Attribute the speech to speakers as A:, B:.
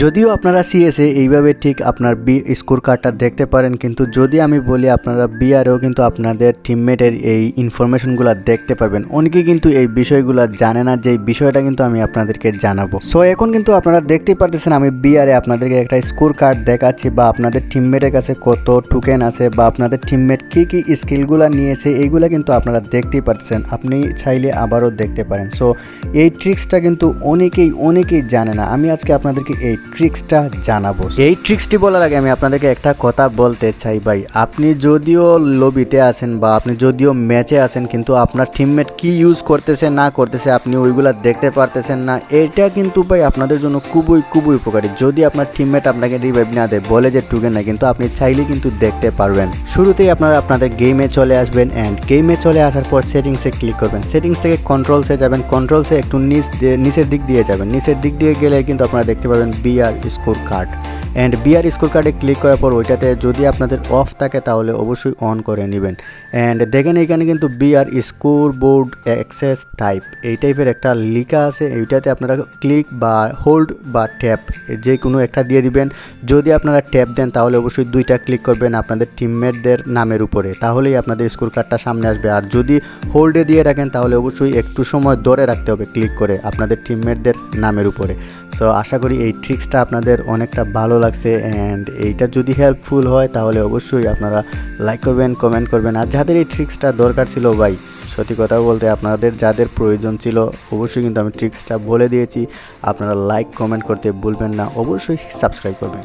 A: যদিও আপনারা সিএসএ এইভাবে ঠিক আপনার বি স্কোর কার্ডটা দেখতে পারেন, কিন্তু যদি আমি বলি আপনারা বিআরেও কিন্তু আপনাদের টিমমেটের এই ইনফরমেশনগুলো দেখতে পারবেন। অনেকেই কিন্তু এই বিষয়গুলো জানে না যে বিষয়টা কিন্তু আমি আপনাদেরকে জানাব। সো এখন কিন্তু আপনারা দেখতেই পারতেছেন আমি বিআরে আপনাদেরকে একটা স্কোর কার্ড দেখাচ্ছি বা আপনাদের টিমমেটের কাছে কত টোকেন আছে বা আপনাদের টিমমেট কী কী স্কিলগুলো নিয়েছে, এইগুলো কিন্তু আপনারা দেখতেই পারতেছেন। আপনি চাইলে আবারও দেখতে পারেন। সো এই ট্রিক্সটা কিন্তু অনেকেই অনেকেই জানে না। আমি আজকে আপনাদেরকে এই ট্রিক্সটা জানাব। এই ট্রিক্সটি বলার আগে আমি আপনাদেরকে একটা কথা বলতে চাই ভাই। আপনি যদিও লবিতে আছেন বা আপনি যদিও ম্যাচে আছেন, কিন্তু আপনার টিমমেট কি ইউজ করতেছে, না করতেছে, আপনি ওইগুলা দেখতে পারতেছেন না, এটা কিন্তু ভাই আপনাদের জন্য খুবই খুবই উপকারী। যদি আপনার টিমমেট আপনাকে রিভাইভ না দেয়, বলে যে টুকে না কিন্তু আপনি চাইলে কিন্তু দেখতে পারবেন। শুরুতেই আপনারা আপনাদের গেমে চলে আসবেন অ্যান্ড গেমে চলে আসার পর সেটিংসে ক্লিক করবেন। সেটিংস থেকে কন্ট্রোলসে যাবেন কন্ট্রোলসে একটু নিচ নিচের দিক দিয়ে যাবেন। নিচের দিক দিয়ে গেলে কিন্তু আপনারা দেখতে পাবেন BR score card and BR score কার্ডে ক্লিক করার পর ওইটাতে যদি আপনাদের অফ থাকে তাহলে অবশ্যই অন করে নেবেন। অ্যান্ড দেখেন এখানে কিন্তু BR score board access type এই টাইপের একটা লিখা আছে। এইটাতে আপনারা ক্লিক বা হোল্ড বা ট্যাপ যে কোনো একটা দিয়ে দিবেন। যদি আপনারা ট্যাপ দেন তাহলে অবশ্যই দুইটা ক্লিক করবেন আপনাদের টিমমেটদের নামের উপরে। তাহলেই আপনাদের স্কোর কার্ডটা সামনে আসবে। আর যদি হোল্ডে দিয়ে রাখেন তাহলে অবশ্যই একটু সময় ধরে রাখতে হবে ক্লিক করে আপনাদের টিমমেটদের নামের উপরে। সো আশা করি এই ট্রিক্সটা আপনাদের অনেকটা ভালো লাগছে অ্যান্ড এইটা যদি হেল্পফুল হয়, তাহলে অবশ্যই আপনারা লাইক করবেন কমেন্ট করবেন। আর যাদের এই ট্রিক্সটা দরকার ছিল, ভাই, সত্যি কথা বলতে আপনাদের যাদের প্রয়োজন ছিল, অবশ্যই কিন্তু আমি ট্রিক্সটা বলে দিয়েছি। আপনারা লাইক কমেন্ট করতে ভুলবেন না, অবশ্যই সাবস্ক্রাইব করবেন।